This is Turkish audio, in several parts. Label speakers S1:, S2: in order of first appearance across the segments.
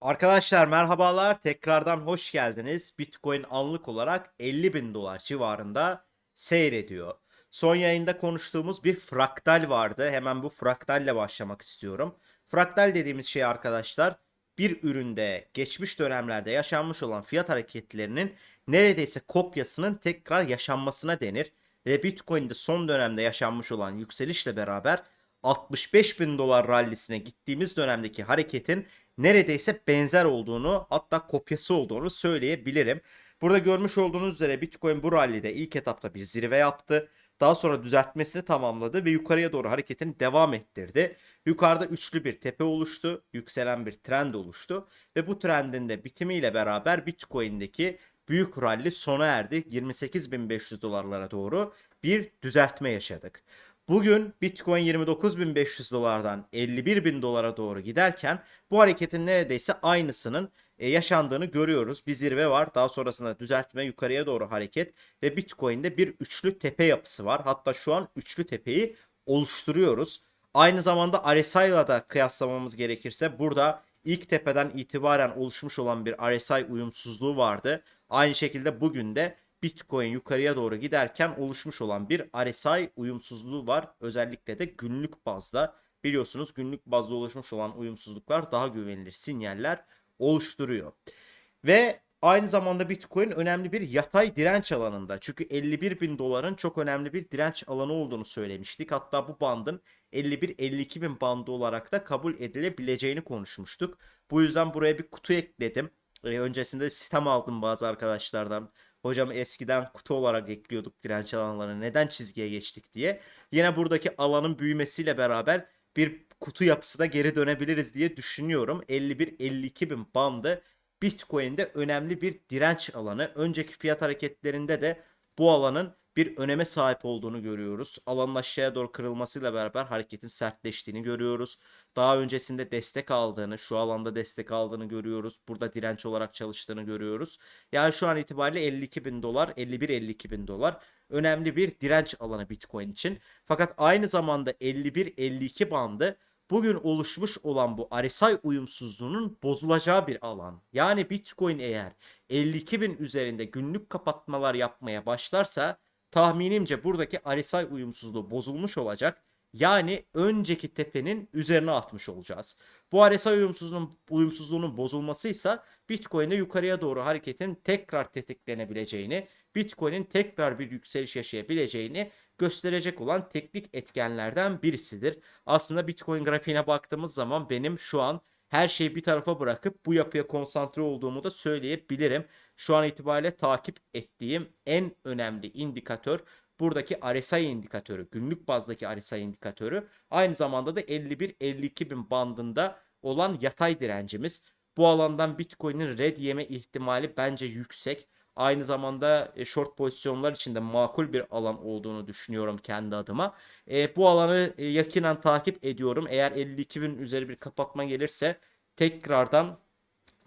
S1: Arkadaşlar merhabalar tekrardan hoş geldiniz. Bitcoin anlık olarak 50 bin dolar civarında seyrediyor. Son yayında konuştuğumuz bir fraktal vardı. Hemen bu fraktalle başlamak istiyorum. Fraktal dediğimiz şey arkadaşlar bir üründe geçmiş dönemlerde yaşanmış olan fiyat hareketlerinin neredeyse kopyasının tekrar yaşanmasına denir. Ve Bitcoin'de son dönemde yaşanmış olan yükselişle beraber 65 bin dolar rallisine gittiğimiz dönemdeki hareketin neredeyse benzer olduğunu hatta kopyası olduğunu söyleyebilirim. Burada görmüş olduğunuz üzere Bitcoin bu rallide ilk etapta bir zirve yaptı. Daha sonra düzeltmesini tamamladı ve yukarıya doğru hareketini devam ettirdi. Yukarıda üçlü bir tepe oluştu, yükselen bir trend oluştu ve bu trendin de bitimiyle beraber Bitcoin'deki büyük rally sona erdi. 28.500 dolarlara doğru bir düzeltme yaşadık. Bugün Bitcoin 29.500 dolardan 51.000 dolara doğru giderken bu hareketin neredeyse aynısının e, yaşandığını görüyoruz. Bir zirve var. Daha sonrasında düzeltme yukarıya doğru hareket ve Bitcoin'de bir üçlü tepe yapısı var. Hatta şu an üçlü tepeyi oluşturuyoruz. Aynı zamanda RSI ile da kıyaslamamız gerekirse burada ilk tepeden itibaren oluşmuş olan bir RSI uyumsuzluğu vardı. Aynı şekilde bugün de Bitcoin yukarıya doğru giderken oluşmuş olan bir RSI uyumsuzluğu var. Özellikle de günlük bazda. Biliyorsunuz günlük bazda oluşmuş olan uyumsuzluklar daha güvenilir sinyaller oluşturuyor. Ve aynı zamanda Bitcoin önemli bir yatay direnç alanında. Çünkü 51 bin doların çok önemli bir direnç alanı olduğunu söylemiştik. Hatta bu bandın 51-52 bin bandı olarak da kabul edilebileceğini konuşmuştuk. Bu yüzden buraya bir kutu ekledim. Ee, öncesinde sistem aldım bazı arkadaşlardan. Hocam eskiden kutu olarak ekliyorduk direnç alanlarını. Neden çizgiye geçtik diye. Yine buradaki alanın büyümesiyle beraber bir kutu yapısına geri dönebiliriz diye düşünüyorum. 51-52 bin bandı Bitcoin'de önemli bir direnç alanı. Önceki fiyat hareketlerinde de bu alanın bir öneme sahip olduğunu görüyoruz. Alanın aşağıya doğru kırılmasıyla beraber hareketin sertleştiğini görüyoruz. Daha öncesinde destek aldığını, şu alanda destek aldığını görüyoruz. Burada direnç olarak çalıştığını görüyoruz. Yani şu an itibariyle 52 bin dolar, 51-52 bin dolar önemli bir direnç alanı Bitcoin için. Fakat aynı zamanda 51-52 bandı bugün oluşmuş olan bu RSI uyumsuzluğunun bozulacağı bir alan. Yani Bitcoin eğer 52 bin üzerinde günlük kapatmalar yapmaya başlarsa tahminimce buradaki RSI uyumsuzluğu bozulmuş olacak. Yani önceki tepenin üzerine atmış olacağız. Bu RSI uyumsuzluğunun, uyumsuzluğunun bozulmasıysa Bitcoin'de yukarıya doğru hareketin tekrar tetiklenebileceğini, Bitcoin'in tekrar bir yükseliş yaşayabileceğini gösterecek olan teknik etkenlerden birisidir. Aslında Bitcoin grafiğine baktığımız zaman benim şu an her şeyi bir tarafa bırakıp bu yapıya konsantre olduğumu da söyleyebilirim. Şu an itibariyle takip ettiğim en önemli indikatör buradaki RSI indikatörü, günlük bazdaki RSI indikatörü. Aynı zamanda da 51-52 bin bandında olan yatay direncimiz. Bu alandan Bitcoin'in red yeme ihtimali bence yüksek. Aynı zamanda e, short pozisyonlar için de makul bir alan olduğunu düşünüyorum kendi adıma. E, bu alanı e, yakinen takip ediyorum. Eğer 52 bin üzeri bir kapatma gelirse tekrardan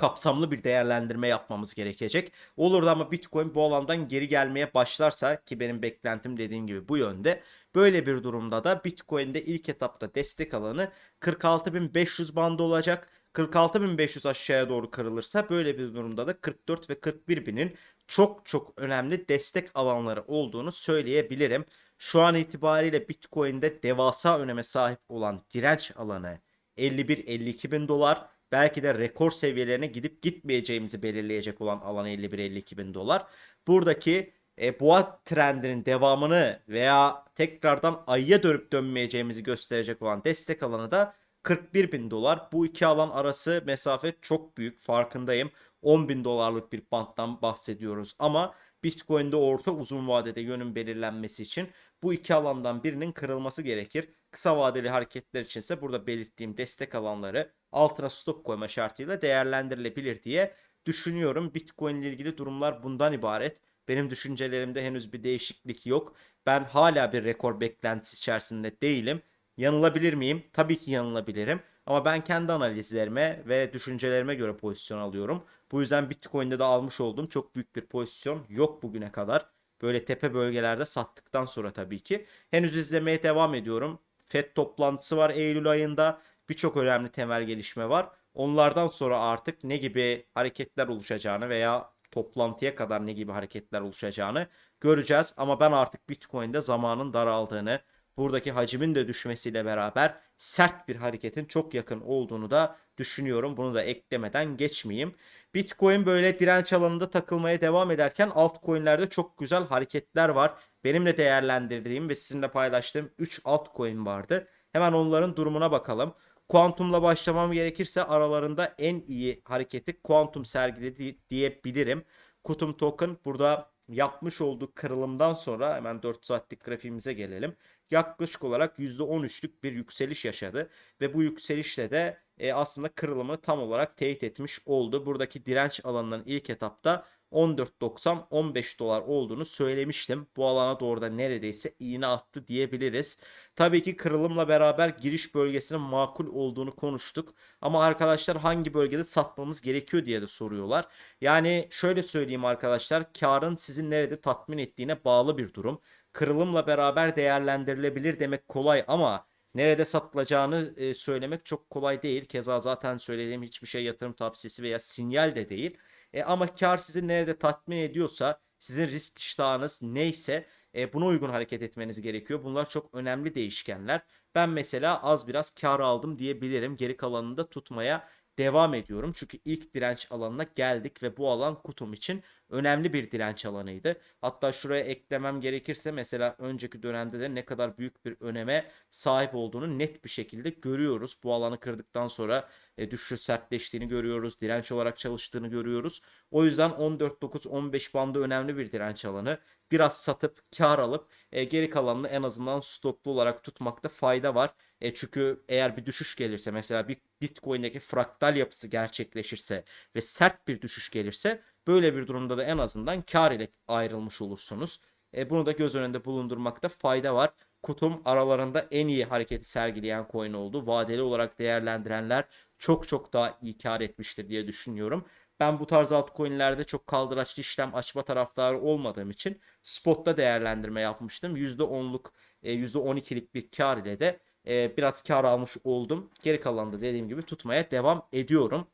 S1: kapsamlı bir değerlendirme yapmamız gerekecek. Olur da ama Bitcoin bu alandan geri gelmeye başlarsa ki benim beklentim dediğim gibi bu yönde. Böyle bir durumda da Bitcoin'de ilk etapta destek alanı 46.500 bandı olacak. 46.500 aşağıya doğru kırılırsa böyle bir durumda da 44 ve 41.000'in çok çok önemli destek alanları olduğunu söyleyebilirim. Şu an itibariyle Bitcoin'de devasa öneme sahip olan direnç alanı 51-52 bin dolar. Belki de rekor seviyelerine gidip gitmeyeceğimizi belirleyecek olan alan 51-52 bin dolar. Buradaki e, boğa trendinin devamını veya tekrardan ayıya dönüp dönmeyeceğimizi gösterecek olan destek alanı da 41 bin dolar. Bu iki alan arası mesafe çok büyük farkındayım. 10 bin dolarlık bir banttan bahsediyoruz ama Bitcoin'de orta uzun vadede yönün belirlenmesi için bu iki alandan birinin kırılması gerekir. Kısa vadeli hareketler içinse burada belirttiğim destek alanları altına stop koyma şartıyla değerlendirilebilir diye düşünüyorum. Bitcoin ile ilgili durumlar bundan ibaret. Benim düşüncelerimde henüz bir değişiklik yok. Ben hala bir rekor beklentisi içerisinde değilim. Yanılabilir miyim? Tabii ki yanılabilirim. Ama ben kendi analizlerime ve düşüncelerime göre pozisyon alıyorum. Bu yüzden Bitcoin'de de almış olduğum çok büyük bir pozisyon yok bugüne kadar. Böyle tepe bölgelerde sattıktan sonra tabii ki. Henüz izlemeye devam ediyorum. FED toplantısı var Eylül ayında. Birçok önemli temel gelişme var. Onlardan sonra artık ne gibi hareketler oluşacağını veya toplantıya kadar ne gibi hareketler oluşacağını göreceğiz. Ama ben artık Bitcoin'de zamanın daraldığını, buradaki hacmin de düşmesiyle beraber sert bir hareketin çok yakın olduğunu da düşünüyorum. Bunu da eklemeden geçmeyeyim. Bitcoin böyle direnç alanında takılmaya devam ederken altcoin'lerde çok güzel hareketler var. Benimle değerlendirdiğim ve sizinle paylaştığım 3 altcoin vardı. Hemen onların durumuna bakalım. Kuantum'la başlamam gerekirse aralarında en iyi hareketi Kuantum sergiledi diyebilirim. Kutum Token burada yapmış olduğu kırılımdan sonra hemen 4 saatlik grafiğimize gelelim. Yaklaşık olarak %13'lük bir yükseliş yaşadı ve bu yükselişle de e, aslında kırılımı tam olarak teyit etmiş oldu. Buradaki direnç alanının ilk etapta 14.90-15 dolar olduğunu söylemiştim. Bu alana doğru da neredeyse iğne attı diyebiliriz. Tabii ki kırılımla beraber giriş bölgesinin makul olduğunu konuştuk. Ama arkadaşlar hangi bölgede satmamız gerekiyor diye de soruyorlar. Yani şöyle söyleyeyim arkadaşlar karın sizin nerede tatmin ettiğine bağlı bir durum. Kırılımla beraber değerlendirilebilir demek kolay ama nerede satılacağını e, söylemek çok kolay değil. Keza zaten söylediğim hiçbir şey yatırım tavsiyesi veya sinyal de değil. E, ama kar sizi nerede tatmin ediyorsa, sizin risk iştahınız neyse e, buna uygun hareket etmeniz gerekiyor. Bunlar çok önemli değişkenler. Ben mesela az biraz kar aldım diyebilirim. Geri kalanını da tutmaya devam ediyorum. Çünkü ilk direnç alanına geldik ve bu alan kutum için önemli bir direnç alanıydı. Hatta şuraya eklemem gerekirse mesela önceki dönemde de ne kadar büyük bir öneme sahip olduğunu net bir şekilde görüyoruz. Bu alanı kırdıktan sonra e, düşüş sertleştiğini görüyoruz. Direnç olarak çalıştığını görüyoruz. O yüzden 14.9-15 bandı önemli bir direnç alanı. Biraz satıp kar alıp e, geri kalanını en azından stoplu olarak tutmakta fayda var. E, çünkü eğer bir düşüş gelirse mesela bir Bitcoin'deki fraktal yapısı gerçekleşirse ve sert bir düşüş gelirse böyle bir durumda da en azından kar ile ayrılmış olursunuz. E, bunu da göz önünde bulundurmakta fayda var. Kutum aralarında en iyi hareketi sergileyen coin oldu. Vadeli olarak değerlendirenler çok çok daha iyi kar etmiştir diye düşünüyorum. Ben bu tarz altcoin'lerde çok kaldıraçlı işlem açma taraftarı olmadığım için spotta değerlendirme yapmıştım. %10'luk, %12'lik bir kar ile de e, biraz kar almış oldum. Geri kalan da dediğim gibi tutmaya devam ediyorum.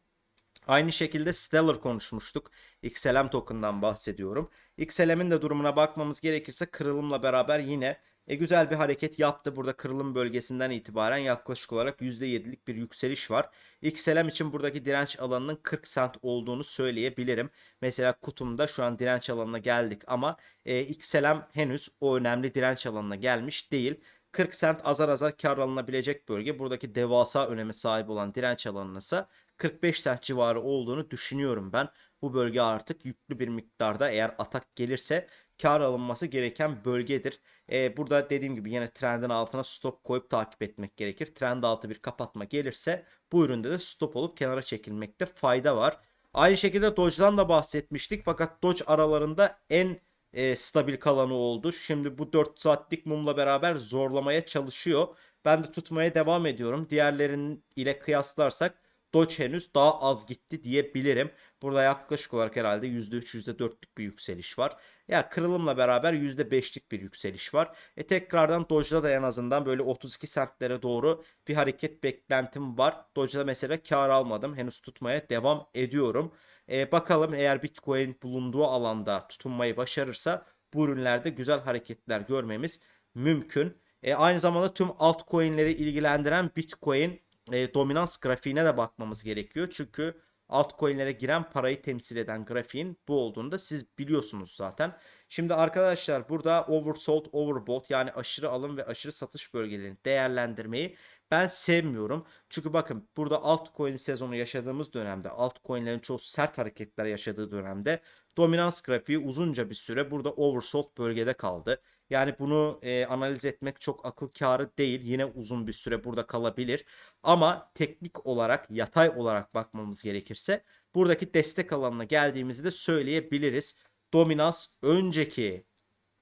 S1: Aynı şekilde Stellar konuşmuştuk. XLM token'dan bahsediyorum. XLM'in de durumuna bakmamız gerekirse kırılımla beraber yine e, güzel bir hareket yaptı. Burada kırılım bölgesinden itibaren yaklaşık olarak %7'lik bir yükseliş var. XLM için buradaki direnç alanının 40 cent olduğunu söyleyebilirim. Mesela kutumda şu an direnç alanına geldik ama e, XLM henüz o önemli direnç alanına gelmiş değil. 40 cent azar azar kar alınabilecek bölge. Buradaki devasa öneme sahip olan direnç alanının ise 45 cent civarı olduğunu düşünüyorum ben. Bu bölge artık yüklü bir miktarda eğer atak gelirse kar alınması gereken bölgedir. Ee, burada dediğim gibi yine trendin altına stop koyup takip etmek gerekir. Trend altı bir kapatma gelirse bu üründe de stop olup kenara çekilmekte fayda var. Aynı şekilde Doge'dan da bahsetmiştik fakat Doge aralarında en e, stabil kalanı oldu. Şimdi bu 4 saatlik mumla beraber zorlamaya çalışıyor. Ben de tutmaya devam ediyorum. Diğerlerinin ile kıyaslarsak Doge henüz daha az gitti diyebilirim. Burada yaklaşık olarak herhalde %3 %4'lük bir yükseliş var. Ya kırılımla beraber %5'lik bir yükseliş var. E tekrardan Doge'da da en azından böyle 32 sentlere doğru bir hareket beklentim var. Doge'da mesela kar almadım. Henüz tutmaya devam ediyorum. E, bakalım eğer Bitcoin bulunduğu alanda tutunmayı başarırsa bu ürünlerde güzel hareketler görmemiz mümkün. E, aynı zamanda tüm altcoin'leri ilgilendiren Bitcoin e, dominans grafiğine de bakmamız gerekiyor. Çünkü altcoin'lere giren parayı temsil eden grafiğin bu olduğunu da siz biliyorsunuz zaten. Şimdi arkadaşlar burada oversold, overbought yani aşırı alım ve aşırı satış bölgelerini değerlendirmeyi ben sevmiyorum. Çünkü bakın burada altcoin sezonu yaşadığımız dönemde altcoin'lerin çok sert hareketler yaşadığı dönemde dominans grafiği uzunca bir süre burada oversold bölgede kaldı. Yani bunu e, analiz etmek çok akıl kârı değil. Yine uzun bir süre burada kalabilir. Ama teknik olarak, yatay olarak bakmamız gerekirse buradaki destek alanına geldiğimizi de söyleyebiliriz. Dominans önceki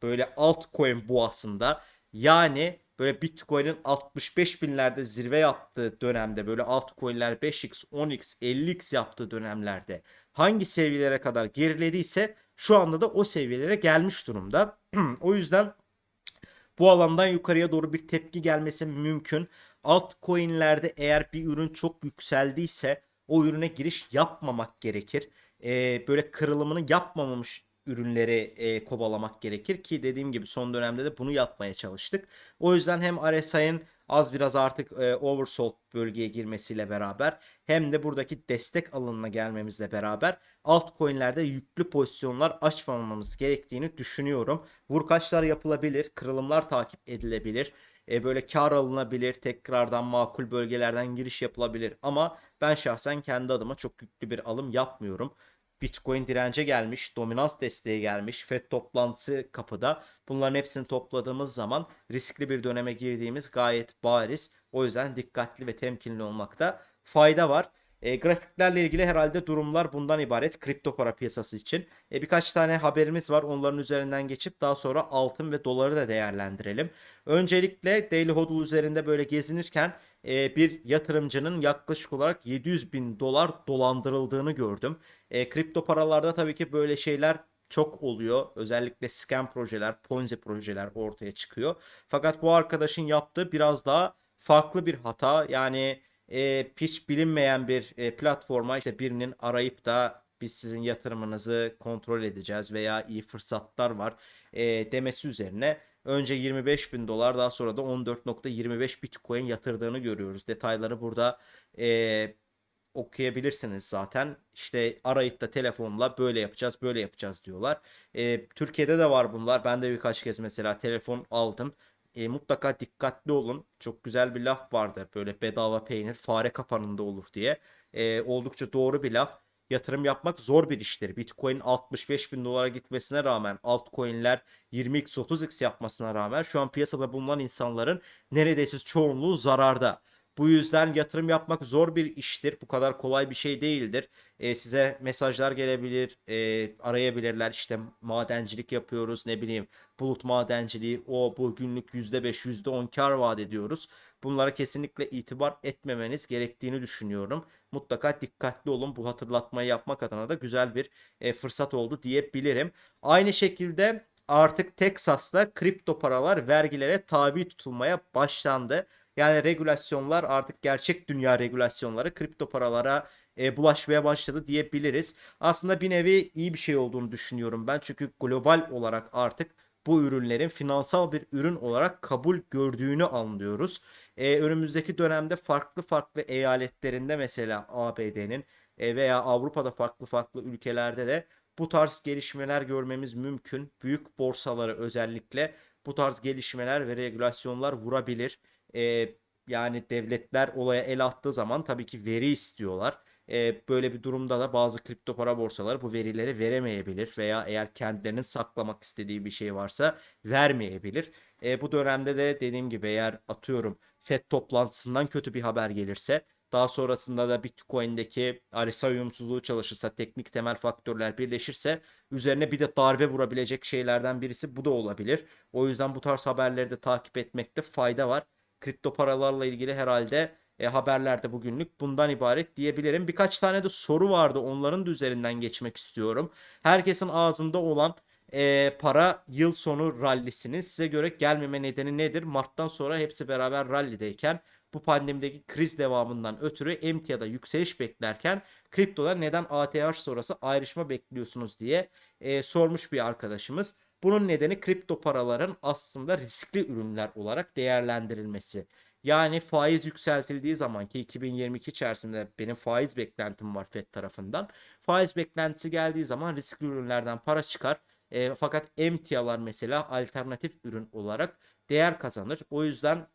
S1: böyle altcoin boğasında yani böyle Bitcoin'in 65 binlerde zirve yaptığı dönemde böyle altcoin'ler 5x, 10x, 50x yaptığı dönemlerde hangi seviyelere kadar gerilediyse şu anda da o seviyelere gelmiş durumda. o yüzden bu alandan yukarıya doğru bir tepki gelmesi mümkün. Altcoin'lerde eğer bir ürün çok yükseldiyse o ürüne giriş yapmamak gerekir. E, böyle kırılımını yapmamamış ürünleri e, kovalamak gerekir ki dediğim gibi son dönemde de bunu yapmaya çalıştık. O yüzden hem RSI'ın az biraz artık e, oversold bölgeye girmesiyle beraber hem de buradaki destek alanına gelmemizle beraber altcoin'lerde yüklü pozisyonlar açmamamız gerektiğini düşünüyorum. Vurkaçlar yapılabilir, kırılımlar takip edilebilir. E, böyle kar alınabilir, tekrardan makul bölgelerden giriş yapılabilir ama ben şahsen kendi adıma çok yüklü bir alım yapmıyorum. Bitcoin dirence gelmiş, dominans desteği gelmiş, FED toplantısı kapıda. Bunların hepsini topladığımız zaman riskli bir döneme girdiğimiz gayet bariz. O yüzden dikkatli ve temkinli olmakta fayda var. E, grafiklerle ilgili herhalde durumlar bundan ibaret kripto para piyasası için. E, birkaç tane haberimiz var. Onların üzerinden geçip daha sonra altın ve doları da değerlendirelim. Öncelikle Daily Hodl üzerinde böyle gezinirken e, bir yatırımcının yaklaşık olarak 700 bin dolar dolandırıldığını gördüm. E, kripto paralarda tabii ki böyle şeyler çok oluyor. Özellikle scam projeler, ponzi projeler ortaya çıkıyor. Fakat bu arkadaşın yaptığı biraz daha farklı bir hata. Yani e, hiç bilinmeyen bir e, platforma işte birinin arayıp da biz sizin yatırımınızı kontrol edeceğiz veya iyi fırsatlar var e, demesi üzerine önce 25 bin dolar daha sonra da 14.25 bitcoin yatırdığını görüyoruz. Detayları burada e, okuyabilirsiniz zaten. İşte arayıp da telefonla böyle yapacağız böyle yapacağız diyorlar. E, Türkiye'de de var bunlar. Ben de birkaç kez mesela telefon aldım. E, mutlaka dikkatli olun. Çok güzel bir laf vardır. Böyle bedava peynir fare kapanında olur diye. E, oldukça doğru bir laf. Yatırım yapmak zor bir iştir. Bitcoin 65 bin dolara gitmesine rağmen altcoin'ler 20x 30x yapmasına rağmen şu an piyasada bulunan insanların neredeyse çoğunluğu zararda. Bu yüzden yatırım yapmak zor bir iştir. Bu kadar kolay bir şey değildir. E, size mesajlar gelebilir, e, arayabilirler. İşte madencilik yapıyoruz, ne bileyim bulut madenciliği, o bu günlük %5, %10 kar vaat ediyoruz. Bunlara kesinlikle itibar etmemeniz gerektiğini düşünüyorum. Mutlaka dikkatli olun. Bu hatırlatmayı yapmak adına da güzel bir e, fırsat oldu diyebilirim. Aynı şekilde artık Teksas'ta kripto paralar vergilere tabi tutulmaya başlandı. Yani regülasyonlar artık gerçek dünya regülasyonları kripto paralara e, bulaşmaya başladı diyebiliriz. Aslında bir nevi iyi bir şey olduğunu düşünüyorum ben. Çünkü global olarak artık bu ürünlerin finansal bir ürün olarak kabul gördüğünü anlıyoruz. E, önümüzdeki dönemde farklı farklı eyaletlerinde mesela ABD'nin e, veya Avrupa'da farklı farklı ülkelerde de bu tarz gelişmeler görmemiz mümkün. Büyük borsaları özellikle bu tarz gelişmeler ve regülasyonlar vurabilir. E, yani devletler olaya el attığı zaman tabii ki veri istiyorlar. E, böyle bir durumda da bazı kripto para borsaları bu verileri veremeyebilir veya eğer kendilerinin saklamak istediği bir şey varsa vermeyebilir. E, bu dönemde de dediğim gibi eğer atıyorum FED toplantısından kötü bir haber gelirse daha sonrasında da Bitcoin'deki RSI uyumsuzluğu çalışırsa, teknik temel faktörler birleşirse üzerine bir de darbe vurabilecek şeylerden birisi bu da olabilir. O yüzden bu tarz haberleri de takip etmekte fayda var. Kripto paralarla ilgili herhalde e, haberlerde bugünlük bundan ibaret diyebilirim. Birkaç tane de soru vardı. Onların da üzerinden geçmek istiyorum. Herkesin ağzında olan e, para yıl sonu rallisinin size göre gelmeme nedeni nedir? Mart'tan sonra hepsi beraber rallideyken bu pandemideki kriz devamından ötürü emtiada yükseliş beklerken kriptoda neden ATH sonrası ayrışma bekliyorsunuz diye e, sormuş bir arkadaşımız. Bunun nedeni kripto paraların aslında riskli ürünler olarak değerlendirilmesi. Yani faiz yükseltildiği zaman ki 2022 içerisinde benim faiz beklentim var FED tarafından. Faiz beklentisi geldiği zaman riskli ürünlerden para çıkar. E, fakat emtialar mesela alternatif ürün olarak değer kazanır. O yüzden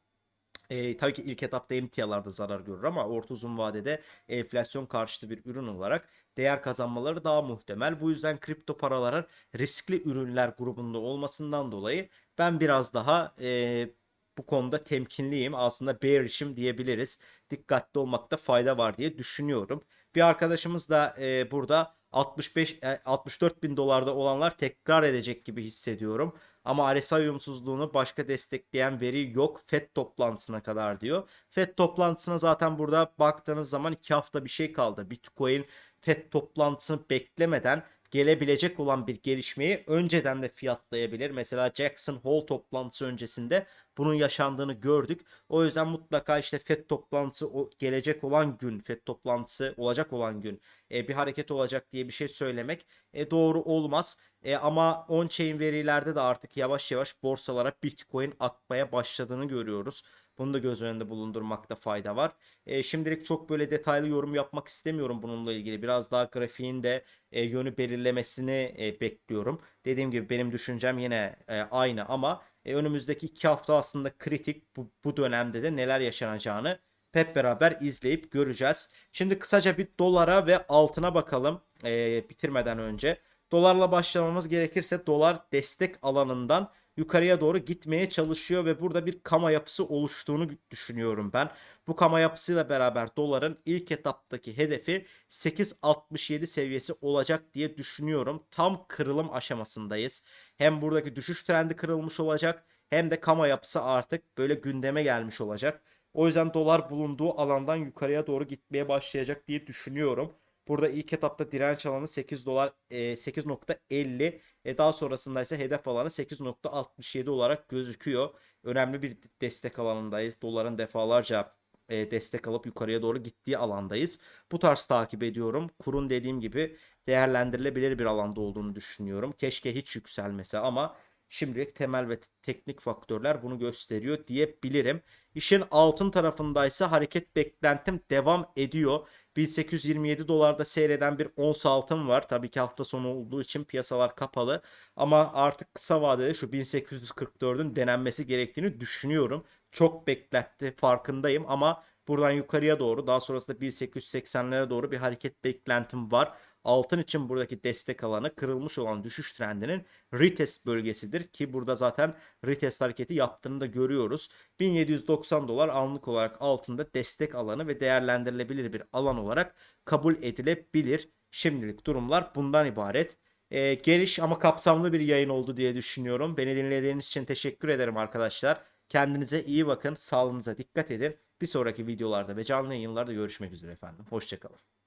S1: e, tabii ki ilk etapta emtialarda zarar görür ama orta uzun vadede enflasyon karşıtı bir ürün olarak değer kazanmaları daha muhtemel. Bu yüzden kripto paraların riskli ürünler grubunda olmasından dolayı ben biraz daha e, bu konuda temkinliyim. Aslında bearish'im diyebiliriz. Dikkatli olmakta fayda var diye düşünüyorum. Bir arkadaşımız da e, burada 65 e, 64 bin dolarda olanlar tekrar edecek gibi hissediyorum. Ama RSI uyumsuzluğunu başka destekleyen veri yok FED toplantısına kadar diyor. FED toplantısına zaten burada baktığınız zaman 2 hafta bir şey kaldı. Bitcoin FED toplantısını beklemeden gelebilecek olan bir gelişmeyi önceden de fiyatlayabilir. Mesela Jackson Hole toplantısı öncesinde bunun yaşandığını gördük. O yüzden mutlaka işte FED toplantısı gelecek olan gün, FED toplantısı olacak olan gün e, bir hareket olacak diye bir şey söylemek e, doğru olmaz. E, ama on-chain verilerde de artık yavaş yavaş borsalara Bitcoin akmaya başladığını görüyoruz. Bunu da göz önünde bulundurmakta fayda var. E, şimdilik çok böyle detaylı yorum yapmak istemiyorum bununla ilgili. Biraz daha grafiğin de e, yönü belirlemesini e, bekliyorum. Dediğim gibi benim düşüncem yine e, aynı ama e, önümüzdeki iki hafta aslında kritik. Bu, bu dönemde de neler yaşanacağını hep beraber izleyip göreceğiz. Şimdi kısaca bir dolara ve altına bakalım e, bitirmeden önce. Dolarla başlamamız gerekirse dolar destek alanından yukarıya doğru gitmeye çalışıyor ve burada bir kama yapısı oluştuğunu düşünüyorum ben. Bu kama yapısıyla beraber doların ilk etaptaki hedefi 8.67 seviyesi olacak diye düşünüyorum. Tam kırılım aşamasındayız. Hem buradaki düşüş trendi kırılmış olacak hem de kama yapısı artık böyle gündeme gelmiş olacak. O yüzden dolar bulunduğu alandan yukarıya doğru gitmeye başlayacak diye düşünüyorum. Burada ilk etapta direnç alanı 8 dolar e, 8.50 e, daha sonrasında ise hedef alanı 8.67 olarak gözüküyor. Önemli bir destek alanındayız. Doların defalarca e, destek alıp yukarıya doğru gittiği alandayız. Bu tarz takip ediyorum. Kurun dediğim gibi değerlendirilebilir bir alanda olduğunu düşünüyorum. Keşke hiç yükselmese ama şimdilik temel ve teknik faktörler bunu gösteriyor diyebilirim. İşin altın tarafındaysa hareket beklentim devam ediyor. 1827 dolarda seyreden bir ons altın var. Tabii ki hafta sonu olduğu için piyasalar kapalı. Ama artık kısa vadede şu 1844'ün denenmesi gerektiğini düşünüyorum. Çok bekletti farkındayım ama buradan yukarıya doğru daha sonrasında 1880'lere doğru bir hareket beklentim var. Altın için buradaki destek alanı kırılmış olan düşüş trendinin retest bölgesidir ki burada zaten retest hareketi yaptığını da görüyoruz. 1790 dolar anlık olarak altında destek alanı ve değerlendirilebilir bir alan olarak kabul edilebilir. Şimdilik durumlar bundan ibaret. Ee, geniş ama kapsamlı bir yayın oldu diye düşünüyorum. Beni dinlediğiniz için teşekkür ederim arkadaşlar. Kendinize iyi bakın, sağlığınıza dikkat edin. Bir sonraki videolarda ve canlı yayınlarda görüşmek üzere efendim. Hoşçakalın.